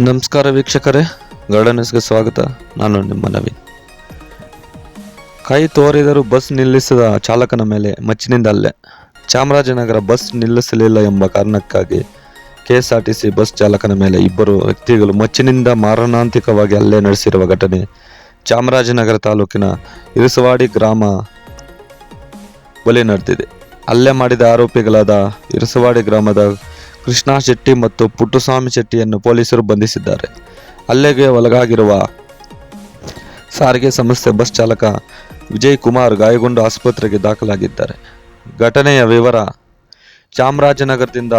ನಮಸ್ಕಾರ ವೀಕ್ಷಕರೇ ಗಾರ್ಡನ್ಸ್ಗೆ ಸ್ವಾಗತ. ನಾನು ನಿಮ್ಮ ನವೀನ್. ಕೈ ತೋರಿದರೂ ಬಸ್ ನಿಲ್ಲಿಸಿದ ಚಾಲಕನ ಮೇಲೆ ಮಚ್ಚಿನಿಂದ ಅಲ್ಲೇ ಚಾಮರಾಜನಗರ ಬಸ್ ನಿಲ್ಲಿಸಲಿಲ್ಲ ಎಂಬ ಕಾರಣಕ್ಕಾಗಿ ಕೆಎಸ್ಆರ್ಟಿಸಿ ಬಸ್ ಚಾಲಕನ ಮೇಲೆ ಇಬ್ಬರು ವ್ಯಕ್ತಿಗಳು ಮಚ್ಚಿನಿಂದ ಮಾರಣಾಂತಿಕವಾಗಿ ಅಲ್ಲೇ ನಡೆಸಿರುವ ಘಟನೆ ಚಾಮರಾಜನಗರ ತಾಲೂಕಿನ ಇರಸವಾಡಿ ಗ್ರಾಮ ಬಲಿ ನಡೆದಿದೆ. ಹಲ್ಲೆ ಮಾಡಿದ ಆರೋಪಿಗಳಾದ ಇರಸವಾಡಿ ಗ್ರಾಮದ ಕೃಷ್ಣಾ ಶೆಟ್ಟಿ ಮತ್ತು ಪುಟ್ಟುಸ್ವಾಮಿ ಶೆಟ್ಟಿಯನ್ನು ಪೊಲೀಸರು ಬಂಧಿಸಿದ್ದಾರೆ. ಹಲ್ಲೆಗೆ ಒಳಗಾಗಿರುವ ಸಾರಿಗೆ ಸಂಸ್ಥೆ ಬಸ್ ಚಾಲಕ ವಿಜಯ್ ಕುಮಾರ್ ಗಾಯಗೊಂಡು ಆಸ್ಪತ್ರೆಗೆ ದಾಖಲಾಗಿದ್ದಾರೆ. ಘಟನೆಯ ವಿವರ, ಚಾಮರಾಜನಗರದಿಂದ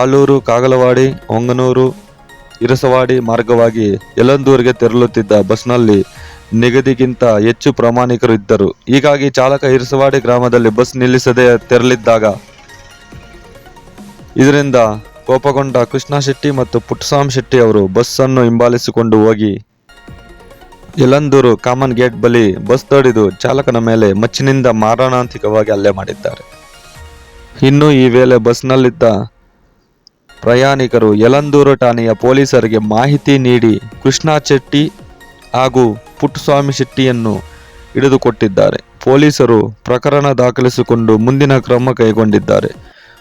ಆಲೂರು, ಕಾಗಲವಾಡಿ, ಹೊಂಗನೂರು ಇರಸವಾಡಿ ಮಾರ್ಗವಾಗಿ ಯಲಂದೂರಿಗೆ ತೆರಳುತ್ತಿದ್ದ ಬಸ್ನಲ್ಲಿ ನಿಗದಿಗಿಂತ ಹೆಚ್ಚು ಪ್ರಾಮಾಣಿಕರು ಇದ್ದರು. ಹೀಗಾಗಿ ಚಾಲಕ ಇರಸವಾಡಿ ಗ್ರಾಮದಲ್ಲಿ ಬಸ್ ನಿಲ್ಲಿಸದೆ ತೆರಳಿದ್ದಾಗ ಇದರಿಂದ ಕೋಪಗೊಂಡ ಕೃಷ್ಣ ಶೆಟ್ಟಿ ಮತ್ತು ಪುಟ್ಟಸ್ವಾಮಿ ಶೆಟ್ಟಿ ಅವರು ಬಸ್ಸನ್ನು ಹಿಂಬಾಲಿಸಿಕೊಂಡು ಹೋಗಿ ಯಲಂದೂರು ಕಾಮನ್ ಗೇಟ್ ಬಳಿ ಬಸ್ ತಡೆದು ಚಾಲಕನ ಮೇಲೆ ಮಚ್ಚಿನಿಂದ ಮಾರಣಾಂತಿಕವಾಗಿ ಹಲ್ಲೆ ಮಾಡಿದ್ದಾರೆ. ಇನ್ನು ಈ ವೇಳೆ ಬಸ್ನಲ್ಲಿದ್ದ ಪ್ರಯಾಣಿಕರು ಯಲಂದೂರು ಠಾಣೆಯ ಪೊಲೀಸರಿಗೆ ಮಾಹಿತಿ ನೀಡಿ ಕೃಷ್ಣ ಶೆಟ್ಟಿ ಹಾಗೂ ಪುಟ್ಟಸ್ವಾಮಿ ಶೆಟ್ಟಿಯನ್ನು ಹಿಡಿದುಕೊಟ್ಟಿದ್ದಾರೆ. ಪೊಲೀಸರು ಪ್ರಕರಣ ದಾಖಲಿಸಿಕೊಂಡು ಮುಂದಿನ ಕ್ರಮ ಕೈಗೊಂಡಿದ್ದಾರೆ.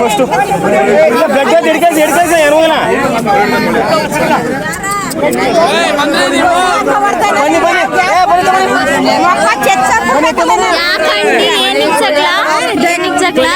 ಫಸ್ಟು ಇಲ್ಲ ಬ್ಲಡ್ ಹಿಡ್ಕೊಳ್ಳಿ ಹಿಡ್ಕೊಳ್ಳಿ ಸರ್ ಏನು ಹೋಗಲ್ಲ ಬನ್ನಿ ಬನ್ನಿ ಏ ಬನ್ನಿ ಬನ್ನಿ ಯಾಕಂಡಿ ಏನಿಗ್ ಜಗಳ ಏನಿಗ್ ಜಗಳ